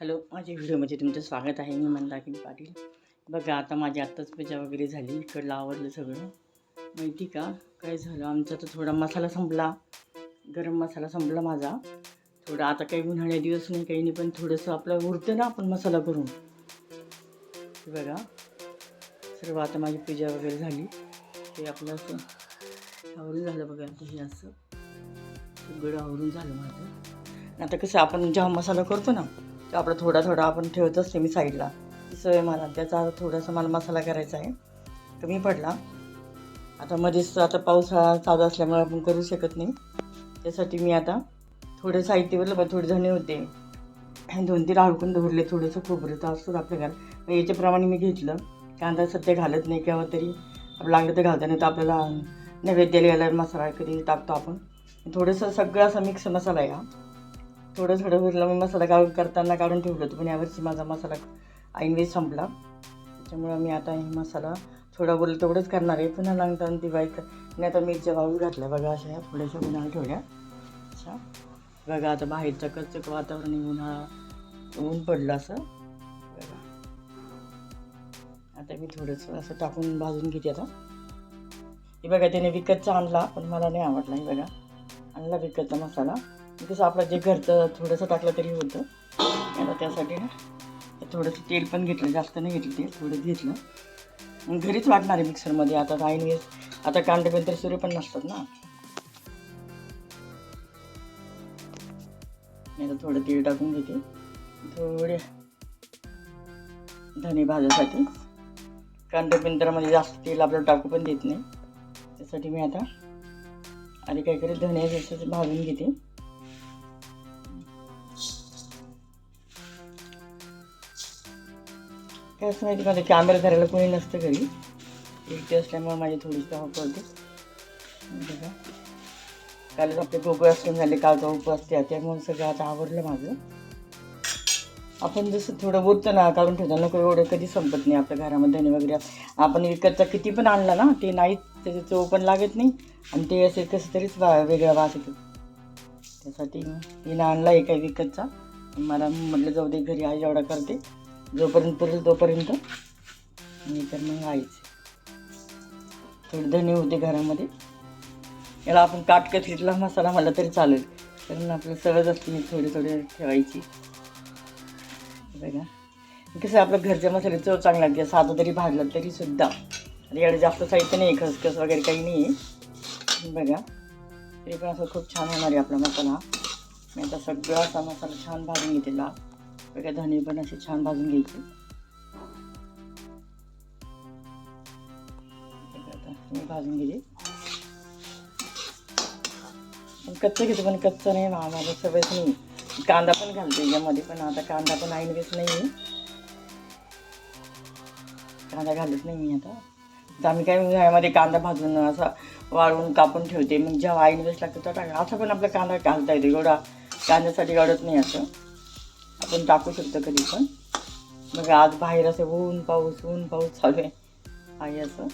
Hello माझ्या व्हिडिओमध्ये तुमचं स्वागत आहे. मी मंदाकिनी पाटील. बघा आता माझी आत्ताच पूजा वगैरे झाली. इकडलं आवडलं सगळं. माहिती का? काय झालं? आमचा तर थोडा मसाला संपला. गरम मसाला संपला माझा. थोडा आता काही उन्हाळ्या दिवस नाही काही नाही पण थोडंसं आपलं उरतं ना आपण मसाला करून. बघा सर्व आता माझी पूजा वगैरे झाली. ते आपलं असं आवरून झालं बघा आता हे असं. सगळं आवरून झालं माझं. आता कसं आपण जेव्हा मसाला करतो ना तो आपला थोडा थोडा आपण ठेवत असते मी साईडला. ती सवय मला. त्याचा थोडासा मला मसाला करायचा आहे. कमी पडला. आता मध्येच आता पावसाळा चालू असल्यामुळे आपण करू शकत नाही. त्यासाठी मी आता थोडं साहित्यवरलं पण थोडे धणे होते. दोन तीन हळकून धरले थोडंसं खोबरं तर असतं आपल्या घरात. मग याच्याप्रमाणे मी घेतलं. कांदा सध्या घालत नाही किंवा तरी. आपलं लागलं तर घालता नाही तर आपल्याला नैवेद्याला मसाला कधी टाकतो आपण. थोडंसं सगळं असा मिक्स मसाला आहे हा. थोडं थोडं उरलं मी मसाला काढून करताना काढून ठेवलं होतं पण यावर्षी माझा मसाला ऐनवेळी संपला. त्याच्यामुळं मी आता हे मसाला थोडा बोललं तेवढंच करणार आहे. पुन्हा लागताना ती मी आता मिरच्या वाळून घातल्या. बघा अशा ह्या थोड्याशा उन्हाळा ठेवल्या. अच्छा. बघा आता बाहेरचं कच्चं वातावरण उन्हाळा ऊन पडलं असं. बघा. आता मी थोडंसं असं टाकून भाजून घेते आता. हे बघा त्याने विकतचा आणला पण मला नाही आवडला. हे बघा. आणला विकतचा मसाला. कसं आपलं जे घरचं थोडंसं टाकलं तरी होतं. आता त्यासाठी ना थोडंसं तेल पण घेतलं जास्त नाही घेतलं तेल थोडं घेतलं. मग घरीच वाटणार आहे मिक्सरमध्ये. आता ऐन वेळेस आता कांदे पण तर सुरे पण नसतात ना. आता थोडं तेल टाकून घेते. थोडे धने भाज्यासाठी कांदे पिंतरामध्ये जास्त तेल आपल्याला टाकू पण देत नाही. त्यासाठी मी आता आधी काय करेल धने जसं भाजून घेते. काय असं माहिती माझं कॅमेरा धरायला कोणी नसतं घरी. एकटी असल्यामुळे माझी थोडीशी धाव पडते. कालच आपले उपवास अष्टमी झाले कालचा उपवास त्या त्यामुळे सगळं आता आवडलं माझं. आपण जसं थोडं बोलतो ना काढून ठेवतो नको एवढं कधी संपत नाही आपल्या घरामध्ये धने वगैरे. आपण विकतचा किती पण आणला ना ते नाहीत त्याची चव पण लागत नाही. आणि ते असे कसं तरीच वा वेगळा वास येतो. त्यासाठी हिनं आणला आहे काही विकतचा मला म्हटलं जाऊ दे घरी आई एवढा करते. जोपर्यंत पुरेल तोपर्यंत. आणि तर मग आईच. थोडी धने होते घरामध्ये. याला आपण काटकसरीतला मसाला मला तरी चालेल. कारण आपलं सगळंच असते मी थोडी थोडी ठेवायची. बघा. कसं आपलं घरच्या मसाले चव चांगला लागते. साधं तरी भाजलं तरी सुद्धा. आणि एवढं जास्त साहित्य नाही खसखस वगैरे काही नाही. आहे बघा. तरी पण असं खूप छान होणार आहे आपला मसाला. मी आता सगळा असा मसाला छान भाजून घेते लाल. बघा धने पण असे छान भाजून घ्यायचे. आता मी भाजून गेले पण कच्चं घेतो पण कच्चं नाही माझ्या सवयच नाही कांदा पण घालते यामध्ये पण आता कांदा पण ऐन वेळेस नाही आहे कांदा घालत नाही मी आता. तर आम्ही काय उन्हाळ्यामध्ये कांदा भाजून असा वाळवून कापून ठेवते. मग जेव्हा ऐन वेळेस लागतो तेव्हा टाका असं पण आपला कांदा घालता येतो एवढा कांद्यासाठी घडत नाही असं. आपण टाकू शकतो कधी पण. मग आज बाहेर असं ऊन पाऊस ऊन पाऊस चालू आहे. आई असं.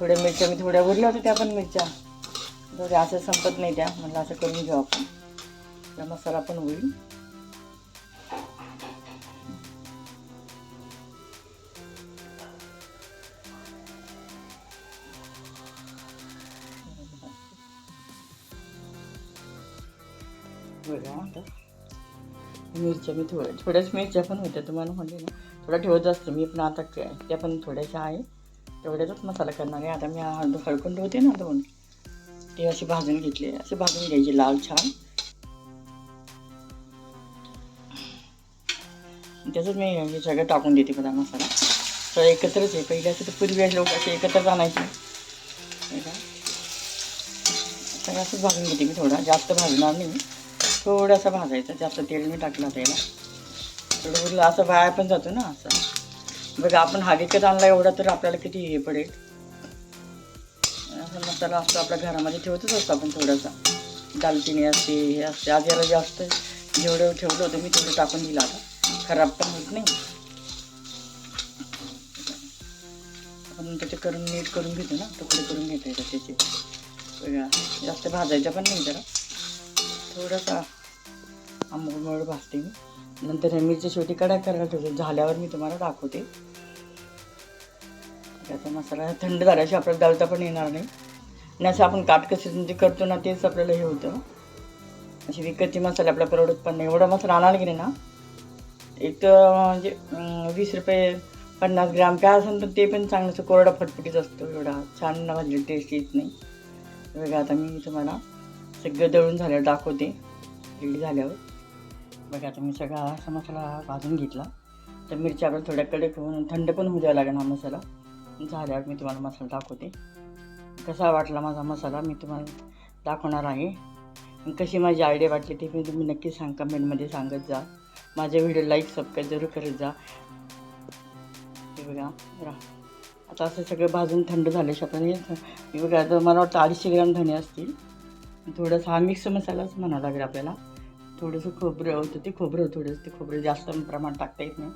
थोड्या मिरच्या मी थोड्या उरल्या होत्या त्या पण मिरच्या. थोड्या असं संपत नाही त्या. म्हणलं असं करून घेऊ आपण. त्या मसाला पण होईल. मिरच्या मी थोड्या थोड्याच मिरच्या पण होत्या तुम्हाला म्हणले ना थोडं ठेवत असते मी पण आता काय त्या पण थोड्याशा आहे. तेवढ्याचाच मसाला करणार आहे. आता मी हळद हळकून ठेवते ना दोन ते असे भाजून घेतले असे भाजून घ्यायचे लाल छान. त्याचंच मी हे सगळं टाकून देते बघा मसाला. सगळं एकत्रच आहे. पहिले असं तर पूर्वी लोक असे एकत्रच आणायचे. का सगळं असंच भाजून घेते मी थोडा. जास्त भाजणार नाही. थोडासा भाजायचा जास्त तेल मी टाकला त्याला. थोडं असं वाया पण जातो ना असं. बघा आपण हा विकत आणला एवढा तर आपल्याला किती हे पडेल. असा मसाला असतो आपल्या घरामध्ये ठेवतच असतो आपण थोडासा. दालचिनी असते हे असते आज याला जास्त जेवढं ठेवलं होतं मी तेवढं टाकून दिलं आता. खराब पण होत नाही. आपण त्याचे करून नीट करून घेतो ना तुकडे करून घेता त्याचे. बघा जास्त भाजायचं पण नाही जरा. थोडासा आंबट भाजते मी. नंतर हे शेवटी कडक करायला ठेवते. झाल्यावर मी तुम्हाला दाखवते. त्याचा मसाला थंड झाल्याशी आपल्याला दळता पण येणार नाही. आणि असं आपण काटकसरीने जे करतो ना तेच आपल्याला हे होतं. अशी विकतची मसाले आपल्याला परवडत पण नाही. एवढा मसाला आणायला गेले ना एक तर म्हणजे वीस रुपये पन्नास ग्राम काय असेल तर ते पण चांगलं असं कोरडा फटफटीत असतो एवढा. छान भाजलेला टेस्ट येत नाही. वेगळा आता मी तुम्हाला सगळं दळून झाल्यावर दाखवते. रेडी झाल्यावर. बघा आता मी सगळा असा मसाला भाजून घेतला. तर मिरच्या आपल्याला थोड्या कडक होऊन थंड पण होऊ द्यावा लागेल हा मसाला. झाल्यावर मी तुम्हाला मसाला दाखवते. कसा वाटला माझा मसाला मी तुम्हाला दाखवणार आहे. कशी माझी आयडिया वाटली ते मी तुम्ही नक्की सांग कमेंटमध्ये सांगत जा. माझे व्हिडिओ लाईक सबस्क्राईब जरूर करत जा. हे बघा रा आता असं सगळं भाजून थंड झाल्याशिवाय आपण हे- बघा आता मला वाटतं अडीचशे ग्राम धणे असतील. थोडंसं हा मिक्स मसालाच म्हणावा लागेल आपल्याला. थोडंसं खोबरं होतं ते खोबरं थोडंसं ते खोबरं जास्त प्रमाणात टाकता येत नाही.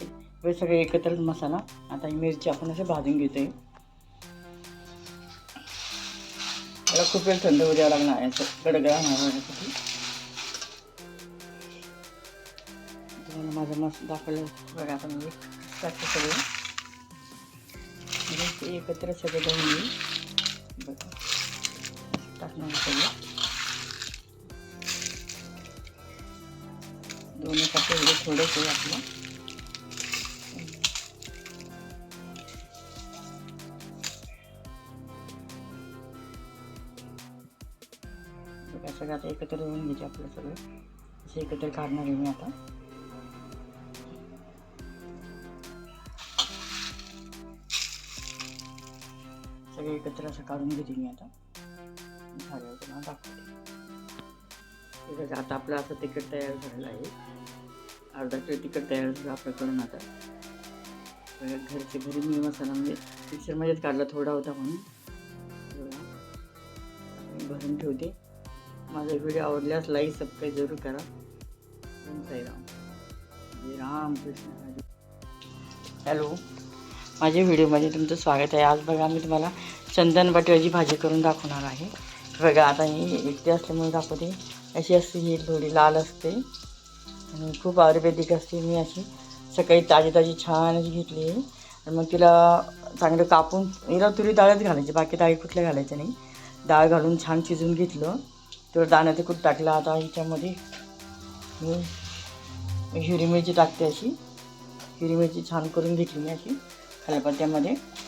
ते- हे एकत्रच मसाला आता मिरची आपण असं भाजून घेतो आहे त्याला खूप वेळ थंड होऊ द्यावं लागणार आहे असं गडगडा होण्यासाठी तुम्हाला माझं मस्त दाखवलं. बघा आपण मी टाकतो सगळं. एकत्र सगळं धुवून येईल बघा. टाकणार आहे सगळं दोन एकाचं एवढं थोडंच आहे आपलं. बघा सगळं आता एकत्र होऊन घ्यायचे आपलं सगळं. असे एकत्र काढणार आहे मी आता. सगळे एकत्र असं काढून घेते मी आता. झाल्यावर तुम्हाला दाखवते आता आपलं असं तिखट तयार झालेलं आहे. अर्धा किलो तिखट तयार झालं आपलं करून आता. घरचे घरी मी मसाला म्हणजे मिक्सरमध्येच काढला थोडा होता म्हणून. भरून ठेवते. माझा व्हिडिओ आवडल्यास लाईक सबस्क्राईब जरूर करा. साईराम. जय राम हॅलो. माझ्या व्हिडिओमध्ये तुमचं स्वागत आहे. आज बघा मी तुम्हाला चंदन बटव्याची भाजी करून दाखवणार आहे. बघा आता ही एकटी असल्यामुळे दाखवते. अशी असते ही थोडी लाल असते. आणि खूप आयुर्वेदिक असते मी अशी. सकाळी ताजी ताजी छान अशी घेतली आणि मग तिला चांगलं कापून हिला तुरी डाळच घालायची बाकी डाळी कुठल्या घालायच्या नाही. डाळ घालून छान शिजून घेतलं. तेवढं दाण्याचं कूट टाकलं आता हिच्यामध्ये. मी हिरवी मिरची टाकते अशी. हिरवी मिरची छान करून घेतली मी अशी. खलबत्त्यामध्ये त्यामध्ये.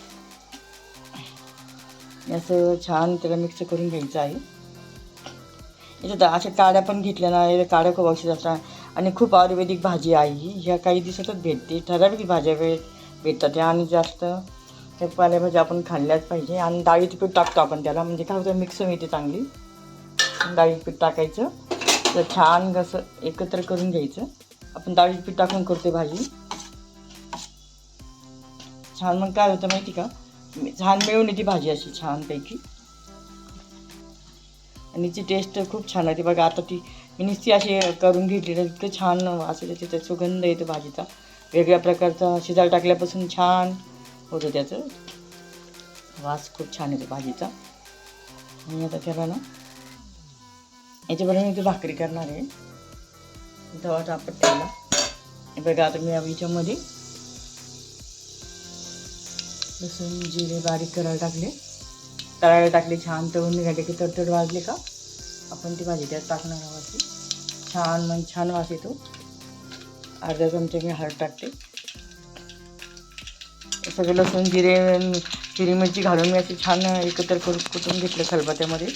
असं छान त्याला मिक्स करून घ्यायचं आहे. इथं अशा काड्या पण घेतल्या ना काड्या खूप औषध असतात. आणि खूप आयुर्वेदिक भाजी आहे ही. ह्या काही दिवसातच भेटते. ठराविक भाज्या भेट भेटतात. ह्या आणि जास्त त्या पालेभाज्या आपण खाल्ल्याच पाहिजे. आणि डाळीचं पीठ टाकतो आपण त्याला. म्हणजे काय होतं मिक्स मिळते चांगली. डाळीचं पीठ टाकायचं. तर छान कसं एकत्र करून घ्यायचं. आपण डाळीचं पीठ टाकून करतो भाजी. छान मग काय होतं माहिती का? छान मिळून येते भाजी अशी छानपैकी. आणि ती टेस्ट खूप छान होती बघा आता ती मी नुसती अशी करून घेतली तर इतकं छान असं त्याचा सुगंध येतो भाजीचा. वेगळ्या प्रकारचा शिजायला टाकल्यापासून छान होतं त्याचं. वास खूप छान येतो भाजीचा. आणि आता त्याला ना याच्याबरोबर मी ती भाकरी करणार आहे. तवा तापत ठेवला. बघा आता मी याच्यामध्ये लसूण जिरे बारीक करायला टाकले. तळायला टाकले छान तळून निघाले की तडतड वाजले का आपण ती भाजी त्यात टाकणार आहोत ती. छान मग छान वास येतो. अर्धा चमचा मी हळद टाकते. सगळं लसूण जिरे हिरी मिरची घालून मी अशी छान एकत्र करून कुटून घेतलं खलबत्यामध्ये.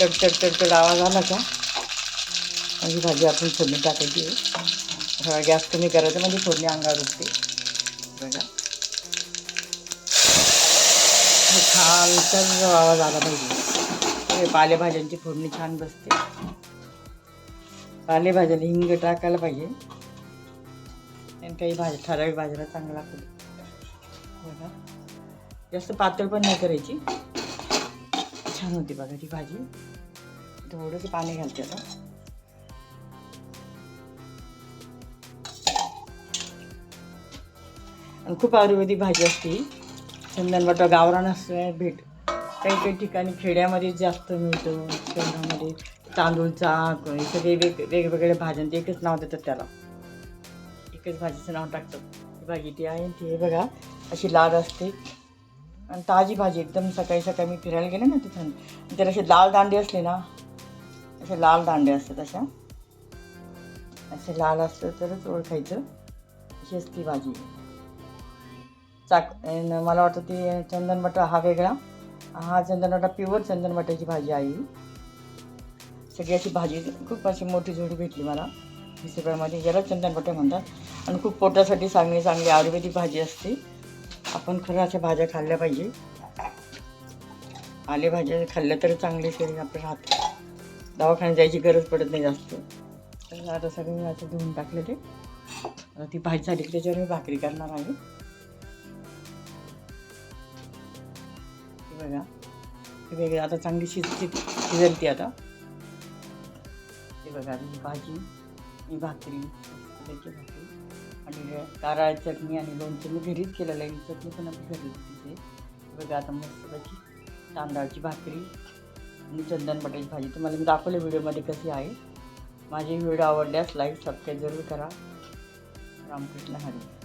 तडतड तडतड आवाज आला का माझी भाजी आपण फोडणी टाकायची आहे. थोडा गॅस कमी करायचा म्हणजे फोडणी अंगावर उठते. बघा. छान तर आवाज आला पाहिजे पालेभाज्यांची फोडणी छान बसते. पालेभाज्याला हिंग टाकायला पाहिजे. आणि काही भाज्या ठराविक भाज्याला चांगला लागतो बघा. जास्त पातळ पण नाही करायची. छान होती बघा ती भाजी. थोडंसं पाणी घालते आता. आणि खूप आयुर्वेदिक भाजी असते. ही. चंदन गावरान असते भेट. काही काही ठिकाणी खेड्यामध्ये जास्त मिळतं शहरामध्ये. तांदूळचा हे सगळे वेग वेगवेगळ्या भाज्यांचे एकच नाव देतात त्याला. एकच भाजीचं नाव टाकतात. भाजी ती आहे ती हे बघा अशी लाल असते. आणि ताजी भाजी एकदम सकाळी सकाळी मी फिरायला गेले ना तिथून त्याला असे लाल दांडे असले ना असे लाल दांडे असतात अशा. असे लाल असतं तरच ओळखायचं. अशी असती भाजी. चाक मला वाटतं ते चंदन मटर हा वेगळा. हा चंदन मटा प्युअर चंदन मटाची भाजी आहे सगळी अशी भाजी खूप अशी मोठी जोडी भेटली मला. वीस ज्याला म्हणजे चंदन मटे म्हणतात. आणि खूप पोटासाठी चांगली चांगली आयुर्वेदिक भाजी असते. आपण खरं अशा भाज्या खाल्ल्या पाहिजे. आले भाज्या खाल्ल्या तर चांगले शरीर आपलं राहतं. दवाखान्यात जायची गरज पडत नाही जास्त. तर आता सगळं मी असं धुवून टाकले ते ती भाजी झाली की त्याच्यावर मी भाकरी करणार आहे. बघा हे आता चांगली शिज शिजेल ती आता. हे बघा ही भाजी ही भाकरी त्याची भाकरी. आणि कारळ चटणी आणि लोणचं मी घरीच केलेलं आहे. चटणी पण आम्ही घरी तिथे हे बघा आता मस्तपैकी तांदळाची भाकरी आणि चंदन बटाची भाजी. तुम्हाला मी दाखवलं व्हिडिओमध्ये कशी आहे. माझे व्हिडिओ आवडल्यास लाईक सबस्क्राईब जरूर करा. रामकृष्ण हरी.